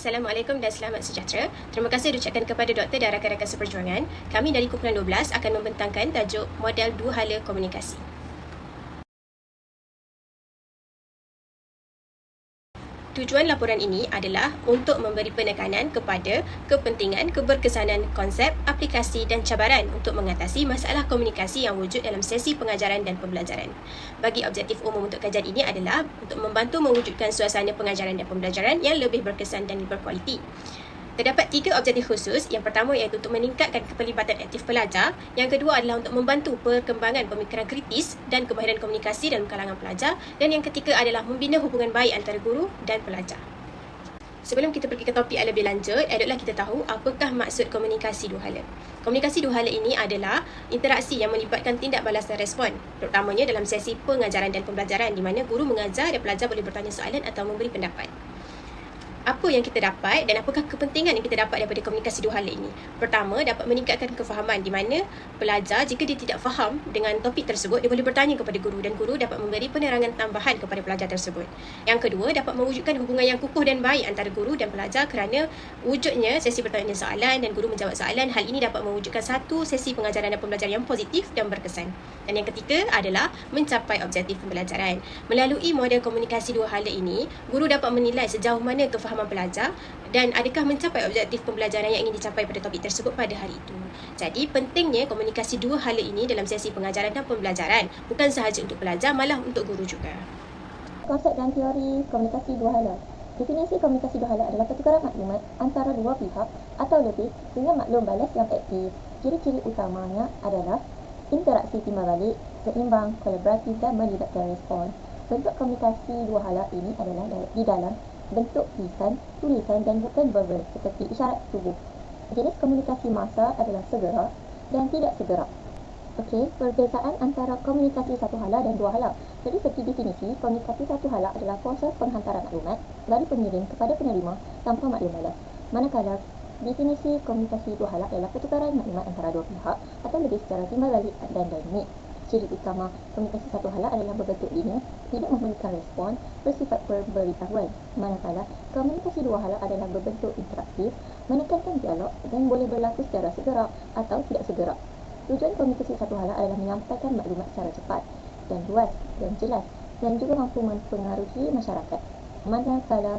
Assalamualaikum dan selamat sejahtera. Terima kasih diucapkan kepada doktor dan rakan-rakan seperjuangan. Kami dari kumpulan 12 akan membentangkan tajuk model dua hala komunikasi. Tujuan laporan ini adalah untuk memberi penekanan kepada kepentingan keberkesanan konsep, aplikasi dan cabaran untuk mengatasi masalah komunikasi yang wujud dalam sesi pengajaran dan pembelajaran. Bagi objektif umum untuk kajian ini adalah untuk membantu mewujudkan suasana pengajaran dan pembelajaran yang lebih berkesan dan berkualiti. Terdapat tiga objektif khusus. Yang pertama iaitu untuk meningkatkan kepelibatan aktif pelajar. Yang kedua adalah untuk membantu perkembangan pemikiran kritis dan kemahiran komunikasi dalam kalangan pelajar. Dan yang ketiga adalah membina hubungan baik antara guru dan pelajar. Sebelum kita pergi ke topik yang lebih lanjut, adalah kita tahu apakah maksud komunikasi dua hala. Komunikasi dua hala ini adalah interaksi yang melibatkan tindak balas dan respon, terutamanya dalam sesi pengajaran dan pembelajaran di mana guru mengajar dan pelajar boleh bertanya soalan atau memberi pendapat apa yang kita dapat dan apakah kepentingan yang kita dapat daripada komunikasi dua hal ini. Pertama, dapat meningkatkan kefahaman di mana pelajar jika dia tidak faham dengan topik tersebut, dia boleh bertanya kepada guru dan guru dapat memberi penerangan tambahan kepada pelajar tersebut. Yang kedua, dapat mewujudkan hubungan yang kukuh dan baik antara guru dan pelajar kerana wujudnya sesi bertanya soalan dan guru menjawab soalan. Hal ini dapat mewujudkan satu sesi pengajaran dan pembelajaran yang positif dan berkesan. Dan yang ketiga adalah mencapai objektif pembelajaran. Melalui model komunikasi dua hal ini, guru dapat menilai sejauh mana kefahaman kefahaman pelajar dan adakah mencapai objektif pembelajaran yang ingin dicapai pada topik tersebut pada hari itu. Jadi pentingnya komunikasi dua hala ini dalam sesi pengajaran dan pembelajaran bukan sahaja untuk pelajar malah untuk guru juga. Konsep dan teori komunikasi dua hala. Definisi komunikasi dua hala adalah pertukaran maklumat antara dua pihak atau lebih dengan maklum balas yang aktif. Ciri-ciri utamanya adalah interaksi timbal balik, seimbang, kolaboratif dan melibatkan respon. Bentuk komunikasi dua hala ini adalah di dalam bentuk lisan, tulisan dan bukan verbal seperti isyarat tubuh. Jenis komunikasi masa adalah segera dan tidak segera. Okey, perbezaan antara komunikasi satu hala dan dua hala. Jadi segi definisi, komunikasi satu hala adalah proses penghantaran maklumat dari pengirim kepada penerima tanpa maklum balas. Manakala definisi komunikasi dua hala adalah pertukaran maklumat antara dua pihak atau lebih secara timbal balik dan dinamik ciri utama komunikasi satu hala adalah berbentuk linear, tidak memerlukan respon, bersifat pemberitahuan. Manakala komunikasi dua hala adalah berbentuk interaktif, menekankan dialog dan boleh berlaku secara segera atau tidak segera. Tujuan komunikasi satu hala adalah menyampaikan maklumat secara cepat dan luas dan jelas dan juga mampu mempengaruhi masyarakat. Manakala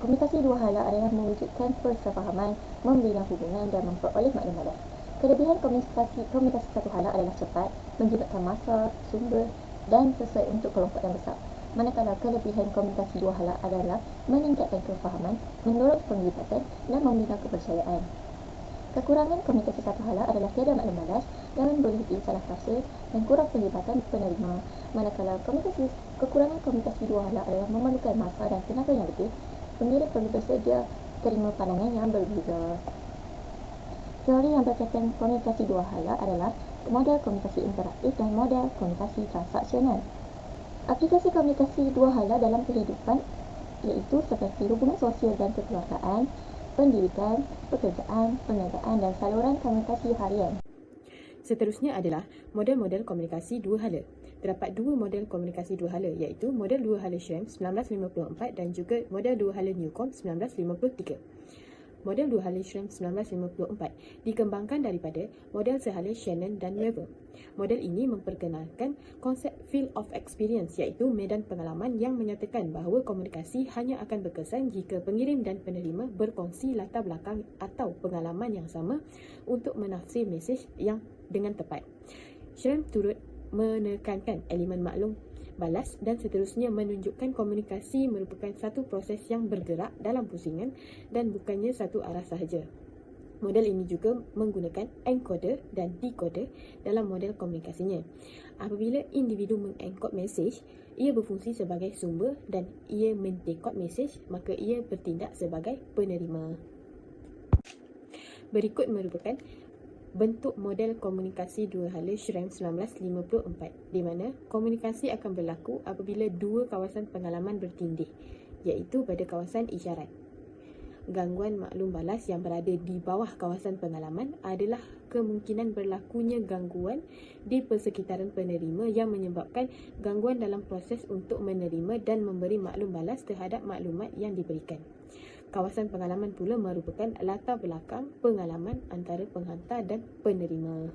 komunikasi dua hala adalah mewujudkan persefahaman, membina hubungan dan memperoleh maklumat. Kelebihan komunikasi, komunikasi satu hala adalah cepat, menjibatkan masa, sumber dan sesuai untuk kelompok yang besar. Manakala kelebihan komunikasi dua hala adalah meningkatkan kefahaman, mendorong penglibatan dan membina kepercayaan. Kekurangan komunikasi satu hala adalah tiada maklum balas dan boleh salah tafsir dan kurang penglibatan penerima. Manakala komunikasi, kekurangan komunikasi dua hala adalah memerlukan masa dan tenaga yang lebih, pengirim perlu bersedia terima pandangan yang berbeza. Teori yang berkaitan komunikasi dua hala adalah model komunikasi interaktif dan model komunikasi transaksional. Aplikasi komunikasi dua hala dalam kehidupan iaitu seperti hubungan sosial dan kekeluargaan, pendidikan, pekerjaan, perniagaan dan saluran komunikasi harian. Seterusnya adalah model-model komunikasi dua hala. Terdapat dua model komunikasi dua hala iaitu model dua hala Shrem 1954 dan juga model dua hala Newcomb 1953 model dua hala Schramm 1954 dikembangkan daripada model sehala Shannon dan Weber. Model ini memperkenalkan konsep field of experience iaitu medan pengalaman yang menyatakan bahawa komunikasi hanya akan berkesan jika pengirim dan penerima berkongsi latar belakang atau pengalaman yang sama untuk menafsir mesej yang dengan tepat. Schramm turut menekankan elemen maklum balas dan seterusnya menunjukkan komunikasi merupakan satu proses yang bergerak dalam pusingan dan bukannya satu arah sahaja. Model ini juga menggunakan encoder dan decoder dalam model komunikasinya. Apabila individu mengenkod mesej, ia berfungsi sebagai sumber dan ia mendekod mesej, maka ia bertindak sebagai penerima. Berikut merupakan bentuk model komunikasi dua hala Shrem 1954 di mana komunikasi akan berlaku apabila dua kawasan pengalaman bertindih iaitu pada kawasan isyarat. Gangguan maklum balas yang berada di bawah kawasan pengalaman adalah kemungkinan berlakunya gangguan di persekitaran penerima yang menyebabkan gangguan dalam proses untuk menerima dan memberi maklum balas terhadap maklumat yang diberikan. Kawasan pengalaman pula merupakan latar belakang pengalaman antara penghantar dan penerima.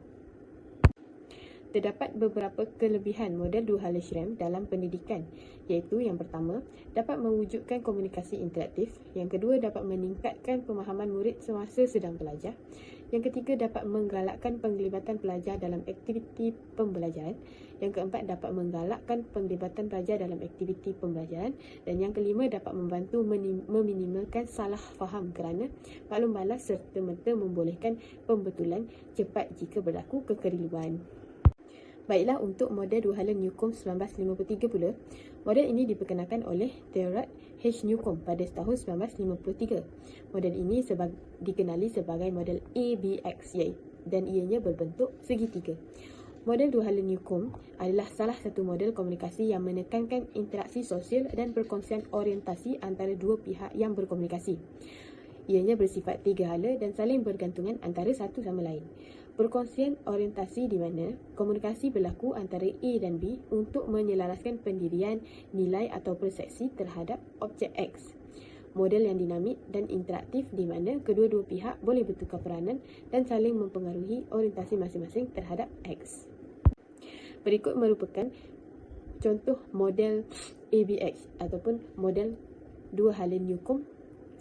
Terdapat beberapa kelebihan model dua hala SRAM dalam pendidikan. Iaitu yang pertama, dapat mewujudkan komunikasi interaktif, yang kedua, dapat meningkatkan pemahaman murid semasa sedang belajar, yang ketiga, dapat menggalakkan penglibatan pelajar dalam aktiviti pembelajaran, yang keempat, dapat menggalakkan penglibatan pelajar dalam aktiviti pembelajaran, dan yang kelima, dapat membantu meminimalkan salah faham kerana maklum balas serta-merta membolehkan pembetulan cepat jika berlaku kekeliruan. Baiklah untuk model dua hala Newcomb 1953 pula, model ini diperkenalkan oleh Theodore H. Newcomb pada tahun 1953. Model ini sebag- dikenali sebagai model ABX dan ianya berbentuk segitiga. Model dua hala Newcomb adalah salah satu model komunikasi yang menekankan interaksi sosial dan perkongsian orientasi antara dua pihak yang berkomunikasi. Ianya bersifat tiga hala dan saling bergantungan antara satu sama lain. Perkongsian orientasi di mana komunikasi berlaku antara A dan B untuk menyelaraskan pendirian, nilai atau persepsi terhadap objek X. Model yang dinamik dan interaktif di mana kedua-dua pihak boleh bertukar peranan dan saling mempengaruhi orientasi masing-masing terhadap X. Berikut merupakan contoh model ABX ataupun model dua hala Newcomb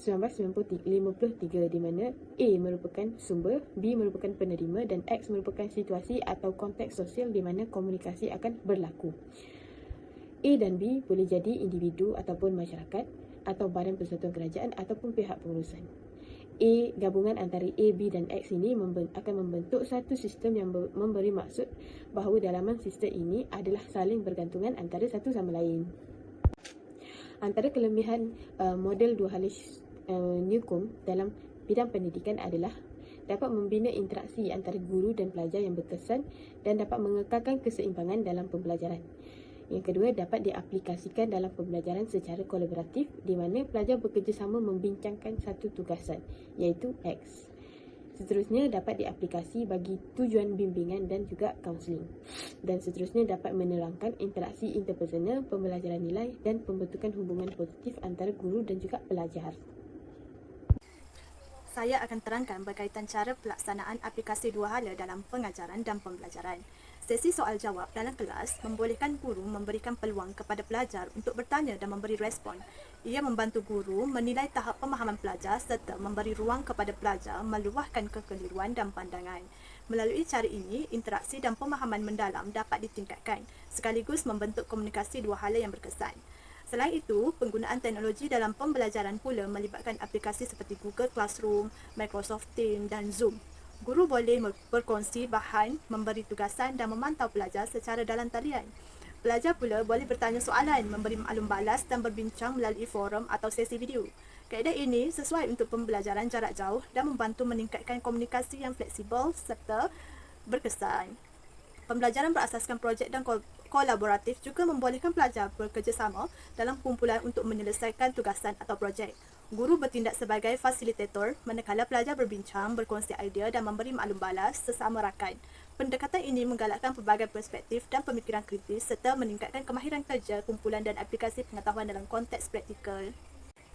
1953 di mana A merupakan sumber, B merupakan penerima dan X merupakan situasi atau konteks sosial di mana komunikasi akan berlaku. A dan B boleh jadi individu ataupun masyarakat atau badan persatuan kerajaan ataupun pihak pengurusan. A gabungan antara A, B dan X ini akan membentuk satu sistem yang memberi maksud bahawa dalaman sistem ini adalah saling bergantungan antara satu sama lain. Antara kelebihan uh, model dua halis uh, Newcomb dalam bidang pendidikan adalah dapat membina interaksi antara guru dan pelajar yang berkesan dan dapat mengekalkan keseimbangan dalam pembelajaran. Yang kedua, dapat diaplikasikan dalam pembelajaran secara kolaboratif di mana pelajar bekerjasama membincangkan satu tugasan, iaitu X. Seterusnya, dapat diaplikasi bagi tujuan bimbingan dan juga kaunseling. Dan seterusnya, dapat menerangkan interaksi interpersonal, pembelajaran nilai dan pembentukan hubungan positif antara guru dan juga pelajar saya akan terangkan berkaitan cara pelaksanaan aplikasi dua hala dalam pengajaran dan pembelajaran. Sesi soal jawab dalam kelas membolehkan guru memberikan peluang kepada pelajar untuk bertanya dan memberi respon. Ia membantu guru menilai tahap pemahaman pelajar serta memberi ruang kepada pelajar meluahkan kekeliruan dan pandangan. Melalui cara ini, interaksi dan pemahaman mendalam dapat ditingkatkan sekaligus membentuk komunikasi dua hala yang berkesan. Selain itu, penggunaan teknologi dalam pembelajaran pula melibatkan aplikasi seperti Google Classroom, Microsoft Teams dan Zoom. Guru boleh berkongsi bahan, memberi tugasan dan memantau pelajar secara dalam talian. Pelajar pula boleh bertanya soalan, memberi maklum balas dan berbincang melalui forum atau sesi video. Kaedah ini sesuai untuk pembelajaran jarak jauh dan membantu meningkatkan komunikasi yang fleksibel serta berkesan. Pembelajaran berasaskan projek dan kolaboratif juga membolehkan pelajar bekerjasama dalam kumpulan untuk menyelesaikan tugasan atau projek. Guru bertindak sebagai fasilitator manakala pelajar berbincang, berkongsi idea dan memberi maklum balas sesama rakan. Pendekatan ini menggalakkan pelbagai perspektif dan pemikiran kritis serta meningkatkan kemahiran kerja, kumpulan dan aplikasi pengetahuan dalam konteks praktikal.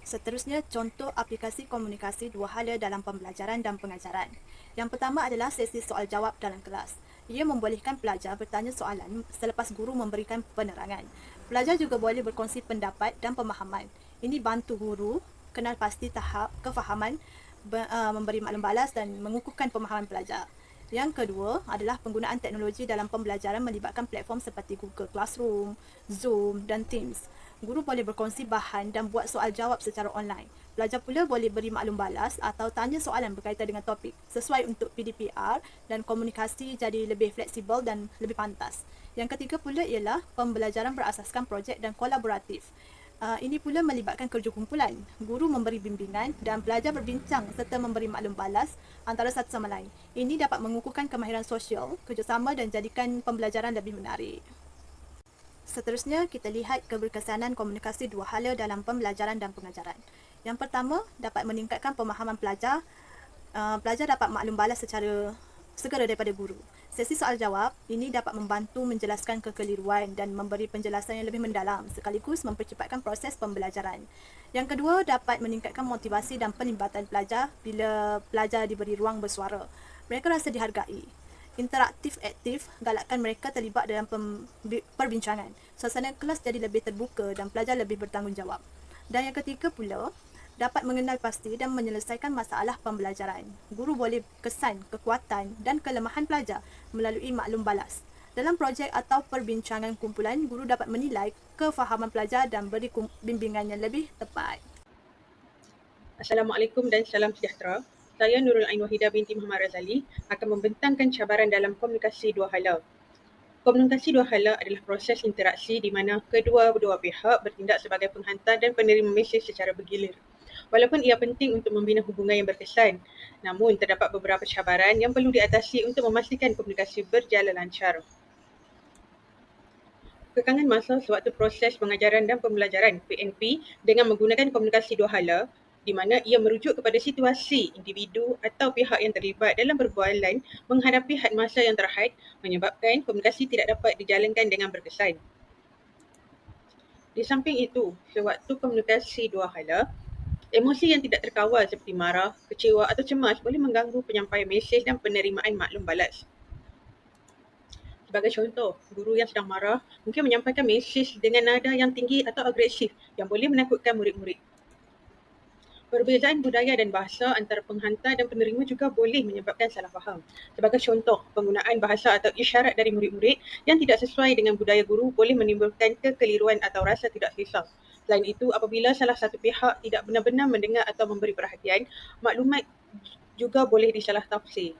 Seterusnya, contoh aplikasi komunikasi dua hala dalam pembelajaran dan pengajaran. Yang pertama adalah sesi soal jawab dalam kelas. Ia membolehkan pelajar bertanya soalan selepas guru memberikan penerangan. Pelajar juga boleh berkongsi pendapat dan pemahaman. Ini bantu guru kenal pasti tahap kefahaman, uh, memberi maklum balas dan mengukuhkan pemahaman pelajar. Yang kedua adalah penggunaan teknologi dalam pembelajaran melibatkan platform seperti Google Classroom, Zoom dan Teams. Guru boleh berkongsi bahan dan buat soal jawab secara online. Pelajar pula boleh beri maklum balas atau tanya soalan berkaitan dengan topik sesuai untuk PDPR dan komunikasi jadi lebih fleksibel dan lebih pantas. Yang ketiga pula ialah pembelajaran berasaskan projek dan kolaboratif. Uh, ini pula melibatkan kerja kumpulan. Guru memberi bimbingan dan pelajar berbincang serta memberi maklum balas antara satu sama lain. Ini dapat mengukuhkan kemahiran sosial, kerjasama dan jadikan pembelajaran lebih menarik. Seterusnya, kita lihat keberkesanan komunikasi dua hala dalam pembelajaran dan pengajaran. Yang pertama, dapat meningkatkan pemahaman pelajar. Uh, pelajar dapat maklum balas secara segera daripada guru. Sesi soal jawab ini dapat membantu menjelaskan kekeliruan dan memberi penjelasan yang lebih mendalam sekaligus mempercepatkan proses pembelajaran. Yang kedua, dapat meningkatkan motivasi dan penlibatan pelajar bila pelajar diberi ruang bersuara. Mereka rasa dihargai. Interaktif aktif galakkan mereka terlibat dalam perbincangan. Suasana kelas jadi lebih terbuka dan pelajar lebih bertanggungjawab. Dan yang ketiga pula, dapat mengenal pasti dan menyelesaikan masalah pembelajaran. Guru boleh kesan kekuatan dan kelemahan pelajar melalui maklum balas. Dalam projek atau perbincangan kumpulan, guru dapat menilai kefahaman pelajar dan beri bimbingan yang lebih tepat. Assalamualaikum dan salam sejahtera. Saya Nurul Ain Wahidah binti Muhammad Razali akan membentangkan cabaran dalam komunikasi dua hala. Komunikasi dua hala adalah proses interaksi di mana kedua-dua pihak bertindak sebagai penghantar dan penerima mesej secara bergilir. Walaupun ia penting untuk membina hubungan yang berkesan, namun terdapat beberapa cabaran yang perlu diatasi untuk memastikan komunikasi berjalan lancar. Kekangan masa sewaktu proses pengajaran dan pembelajaran PNP dengan menggunakan komunikasi dua hala di mana ia merujuk kepada situasi individu atau pihak yang terlibat dalam perbualan menghadapi had masa yang terhad menyebabkan komunikasi tidak dapat dijalankan dengan berkesan. Di samping itu, sewaktu komunikasi dua hala, Emosi yang tidak terkawal seperti marah, kecewa atau cemas boleh mengganggu penyampaian mesej dan penerimaan maklum balas. Sebagai contoh, guru yang sedang marah mungkin menyampaikan mesej dengan nada yang tinggi atau agresif yang boleh menakutkan murid-murid. Perbezaan budaya dan bahasa antara penghantar dan penerima juga boleh menyebabkan salah faham. Sebagai contoh, penggunaan bahasa atau isyarat dari murid-murid yang tidak sesuai dengan budaya guru boleh menimbulkan kekeliruan atau rasa tidak selesa. Selain itu, apabila salah satu pihak tidak benar-benar mendengar atau memberi perhatian, maklumat juga boleh disalah tafsir.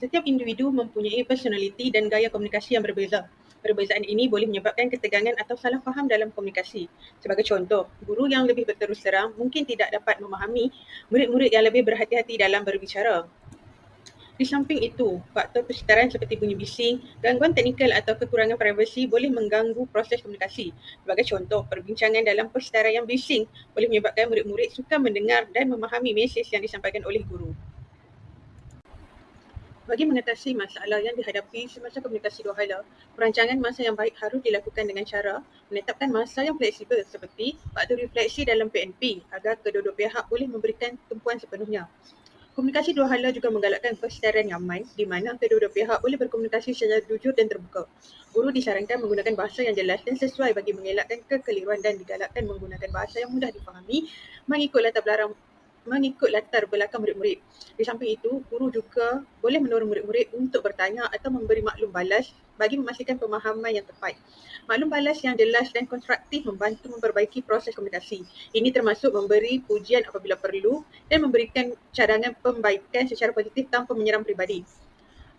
Setiap individu mempunyai personaliti dan gaya komunikasi yang berbeza. Perbezaan ini boleh menyebabkan ketegangan atau salah faham dalam komunikasi. Sebagai contoh, guru yang lebih berterus terang mungkin tidak dapat memahami murid-murid yang lebih berhati-hati dalam berbicara. Di samping itu, faktor persekitaran seperti bunyi bising, gangguan teknikal atau kekurangan privasi boleh mengganggu proses komunikasi. Sebagai contoh, perbincangan dalam persekitaran yang bising boleh menyebabkan murid-murid suka mendengar dan memahami mesej yang disampaikan oleh guru. Bagi mengatasi masalah yang dihadapi semasa komunikasi dua hala, perancangan masa yang baik harus dilakukan dengan cara menetapkan masa yang fleksibel seperti waktu refleksi dalam PNP agar kedua-dua pihak boleh memberikan tumpuan sepenuhnya. Komunikasi dua hala juga menggalakkan persetaraan yang aman di mana kedua-dua pihak boleh berkomunikasi secara jujur dan terbuka. Guru disarankan menggunakan bahasa yang jelas dan sesuai bagi mengelakkan kekeliruan dan digalakkan menggunakan bahasa yang mudah difahami mengikut latar belakang mengikut latar belakang murid-murid. Di samping itu, guru juga boleh mendorong murid-murid untuk bertanya atau memberi maklum balas bagi memastikan pemahaman yang tepat. Maklum balas yang jelas dan konstruktif membantu memperbaiki proses komunikasi. Ini termasuk memberi pujian apabila perlu dan memberikan cadangan pembaikan secara positif tanpa menyerang pribadi.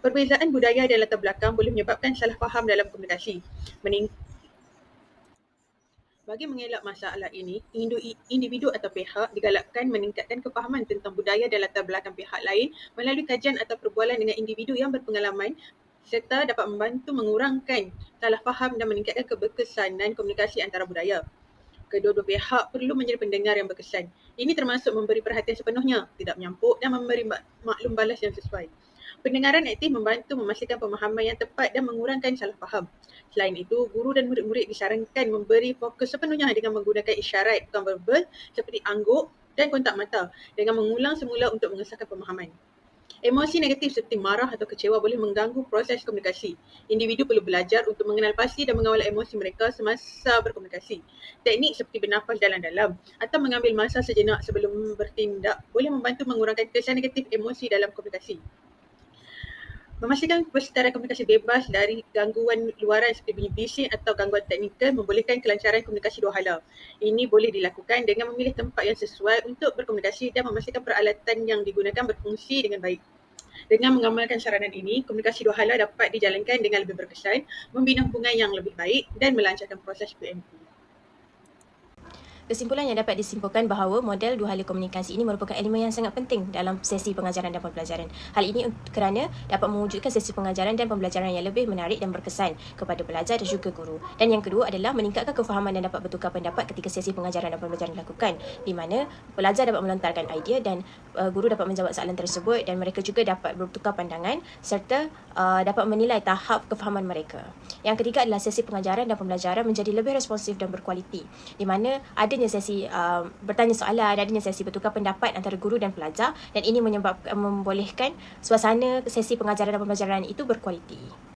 Perbezaan budaya dan latar belakang boleh menyebabkan salah faham dalam komunikasi. Mening- bagi mengelak masalah ini, individu atau pihak digalakkan meningkatkan kefahaman tentang budaya dan latar belakang pihak lain melalui kajian atau perbualan dengan individu yang berpengalaman serta dapat membantu mengurangkan salah faham dan meningkatkan keberkesanan komunikasi antara budaya. Kedua-dua pihak perlu menjadi pendengar yang berkesan. Ini termasuk memberi perhatian sepenuhnya, tidak menyampuk dan memberi maklum balas yang sesuai. Pendengaran aktif membantu memastikan pemahaman yang tepat dan mengurangkan salah faham. Selain itu, guru dan murid-murid disarankan memberi fokus sepenuhnya dengan menggunakan isyarat bukan verbal seperti angguk dan kontak mata dengan mengulang semula untuk mengesahkan pemahaman. Emosi negatif seperti marah atau kecewa boleh mengganggu proses komunikasi. Individu perlu belajar untuk mengenal pasti dan mengawal emosi mereka semasa berkomunikasi. Teknik seperti bernafas dalam-dalam atau mengambil masa sejenak sebelum bertindak boleh membantu mengurangkan kesan negatif emosi dalam komunikasi. Memastikan persekitaran komunikasi bebas dari gangguan luaran seperti bunyi bising atau gangguan teknikal membolehkan kelancaran komunikasi dua hala. Ini boleh dilakukan dengan memilih tempat yang sesuai untuk berkomunikasi dan memastikan peralatan yang digunakan berfungsi dengan baik. Dengan mengamalkan saranan ini, komunikasi dua hala dapat dijalankan dengan lebih berkesan, membina hubungan yang lebih baik dan melancarkan proses PMP. Kesimpulan yang dapat disimpulkan bahawa model dua hala komunikasi ini merupakan elemen yang sangat penting dalam sesi pengajaran dan pembelajaran. Hal ini kerana dapat mewujudkan sesi pengajaran dan pembelajaran yang lebih menarik dan berkesan kepada pelajar dan juga guru. Dan yang kedua adalah meningkatkan kefahaman dan dapat bertukar pendapat ketika sesi pengajaran dan pembelajaran dilakukan di mana pelajar dapat melontarkan idea dan uh, guru dapat menjawab soalan tersebut dan mereka juga dapat bertukar pandangan serta uh, dapat menilai tahap kefahaman mereka. Yang ketiga adalah sesi pengajaran dan pembelajaran menjadi lebih responsif dan berkualiti di mana ada adanya sesi uh, bertanya soalan, adanya sesi bertukar pendapat antara guru dan pelajar dan ini menyebabkan membolehkan suasana sesi pengajaran dan pembelajaran itu berkualiti.